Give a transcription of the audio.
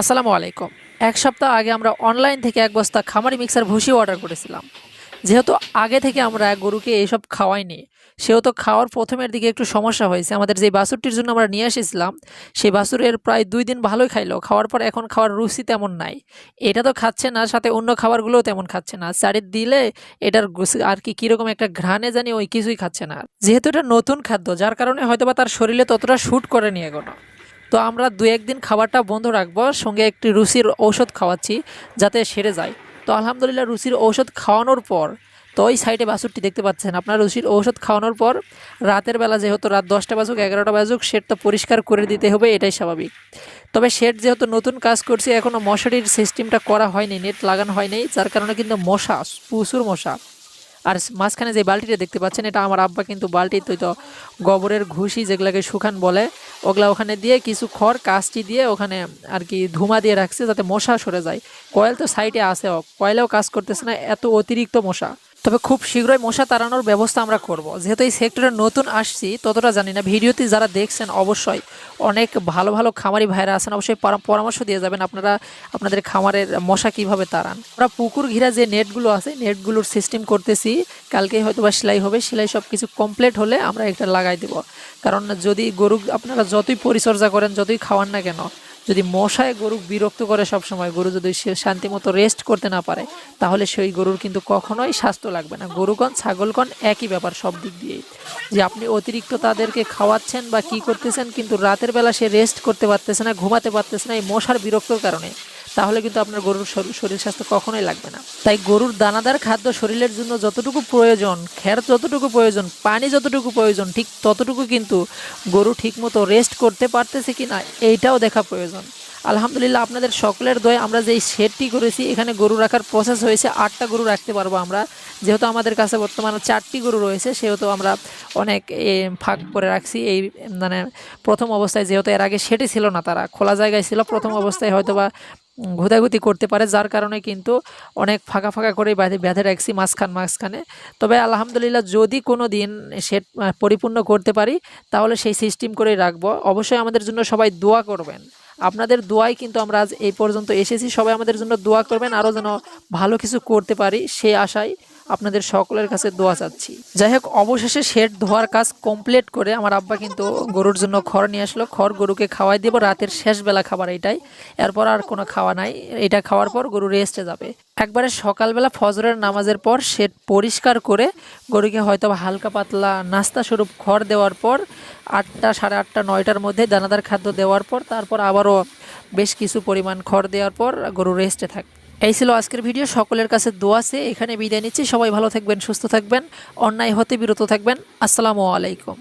আসসালামু আলাইকুম। এক সপ্তাহ আগে আমরা অনলাইন থেকে এক বস্তা খামারি মিক্সার ভুসি অর্ডার করেছিলাম। যেহেতু আগে থেকে আমরা গরুকে এইসব খাওয়াইনি, সেহেতু খাওয়ার প্রথমের দিকে একটু সমস্যা হয়েছে। আমাদের যে বাছুরটির জন্য আমরা নিয়ে এসেছিলাম, সেই বাছুরের প্রায় দুই দিন ভালোই খাইলো। খাওয়ার পর এখন খাওয়ার রুচি তেমন নাই। এটা তো খাচ্ছে না, সাথে অন্য খাবারগুলোও তেমন খাচ্ছে না। চারি দিলে এটার আর কি কীরকম একটা ঘ্রাণে জানি ওই কিছুই খাচ্ছে না। যেহেতু এটা নতুন খাদ্য, যার কারণে হয়তোবা তার শরীরে ততটা শ্যুট করে নিয়ে এগোনো তো আমরা দু একদিন খাবারটা বন্ধ রাখব, সঙ্গে একটি রুচির ঔষধ খাওয়াচ্ছি যাতে সেরে যায়। তো আলহামদুলিল্লাহ রুচির ঔষধ খাওয়ানোর পর, তো ওই সাইডে বাছুরটি দেখতে পাচ্ছেন, আপনার রুচির ঔষধ খাওয়ানোর পর রাতের বেলা যেহেতু রাত দশটা বাজুক, এগারোটা বাজুক শেড তো পরিষ্কার করে দিতে হবে, এটাই স্বাভাবিক। তবে শেড যেহেতু নতুন কাজ করছি এখনও মশারির সিস্টেমটা করা হয়নি নেট লাগানো হয়নি, যার কারণে কিন্তু মশা, প্রচুর মশা। আর মাঝখানে যে বালতিটা দেখতে পাচ্ছেন, এটা আমার আব্বা কিন্তু বালতি তো তো গোবরের ঘুষি যেগুলাকে শুকান বলে, ওগুলা ওখানে দিয়ে কিছু খড় কাস্টি দিয়ে ওখানে আর কি ধুমা দিয়ে রাখছে যাতে মশা সরে যায়। কয়েল তো সাইডে আসে কয়েলেও কাজ করতেছে না, এত অতিরিক্ত মশা। তবে খুব শীঘ্রই মশা তাড়ানোর ব্যবস্থা আমরা করব। যেহেতু এই সেক্টরে নতুন আসছি, ততটা জানি না। ভিডিওতে যারা দেখছেন, অবশ্যই অনেক ভালো ভালো খামারি ভাইরা আছেন, অবশ্যই পরামর্শ দিয়ে যাবেন আপনারা আপনাদের খামারের মশা কীভাবে তাড়ান। আমরা পুকুর ঘিরা যে নেটগুলো আছে, নেটগুলোর সিস্টেম করতেছি। কালকে হয়তো বা সেলাই হবে। সেলাই সব কিছু কমপ্লিট হলে আমরা একটা লাগাই দেব। কারণ যদি গরু, আপনারা যতই পরিচর্যা করেন, যতই খাওয়ান না কেন যদি মশায় গরু বিরক্ত করে সব সময় গরু যদি সে শান্তিমতো রেস্ট করতে না পারে, তাহলে সেই গরুর কিন্তু কখনোই স্বাস্থ্য লাগবে না। গরুগণ, ছাগলগণ একই ব্যাপার সব দিক দিয়েই। যে আপনি অতিরিক্ত তাদেরকে খাওয়াচ্ছেন বা কি করতেছেন, কিন্তু রাতের বেলা সে রেস্ট করতে পারতেছে না, ঘুমাতে পারতেছে না এই মশার বিরক্তর কারণে। তাহলে কিন্তু আপনার গরুর শরীর স্বাস্থ্য কখনোই লাগবে না। তাই গরুর দানাদার খাদ্য শরীরের জন্য যতটুকু প্রয়োজন খ্যার যতটুকু প্রয়োজন, পানি যতটুকু প্রয়োজন, ঠিক ততটুকু কিন্তু গরু ঠিকমতো রেস্ট করতে পারতেছে কি না এইটাও দেখা প্রয়োজন। আলহামদুলিল্লাহ আপনাদের সকলের দয়ে আমরা যেই শেডটি করেছি, এখানে গরু রাখার প্রসেস হয়েছে, আটটা গরু রাখতে পারব আমরা। যেহেতু আমাদের কাছে বর্তমানে চারটি গরু রয়েছে, সেহেতু আমরা অনেক ফাঁক করে রাখছি। এই মানে প্রথম অবস্থায় যেহেতু এর আগে সেটি ছিল না তারা, খোলা জায়গায় ছিল, প্রথম অবস্থায় হয়তো বা উম, ঘুদাঘুতি করতে পারে যার কারণে কিন্তু অনেক ফাঁকা ফাঁকা করে বেঁধে বেঁধে রাখছি মাঝখান মাঝখানে। তবে আলহামদুলিল্লাহ যদি কোনো দিন সেট পরিপূর্ণ করতে পারি তাহলে সেই সিস্টেম করেই রাখব। অবশ্যই আমাদের জন্য সবাই দোয়া করবেন। আপনাদের দোয়াই কিন্তু আমরা আজ এই পর্যন্ত এসেছি। সবাই আমাদের জন্য দোয়া করবেন আরও যেন ভালো কিছু করতে পারি সেই আশায়। আপনাদের সকলের কাছে দোয়া চাচ্ছি। যাই হোক, অবশেষে শেড ধোয়ার কাজ কমপ্লিট করে আমার আব্বা কিন্তু গরুর জন্য খড় নিয়ে আসলো। খড় গরুকে খাওয়াই দেবো, রাতের শেষ বেলা খাবার এটাই। এরপর আর কোনো খাওয়া নাই। এটা খাওয়ার পর গরু রেস্টে যাবে। একবারে সকালবেলা ফজরের নামাজের পর শেড পরিষ্কার করে গরুকে হয়তো হালকা পাতলা নাস্তা স্বরূপ খড় দেওয়ার পর আটটা, সাড়ে আটটা, নয়টার মধ্যে দানাদার খাদ্য দেওয়ার পর তারপর আবারও বেশ কিছু পরিমাণ খড় দেওয়ার পর গরু রেস্টে থাকবে। এই ছিল আজকের ভিডিও। সকলের কাছে দোয়া আছে। এখানে বিদায় নিচ্ছি। সবাই ভালো থাকবেন, সুস্থ থাকবেন, অন্যায় হতে বিরত থাকবেন। আসসালামু আলাইকুম।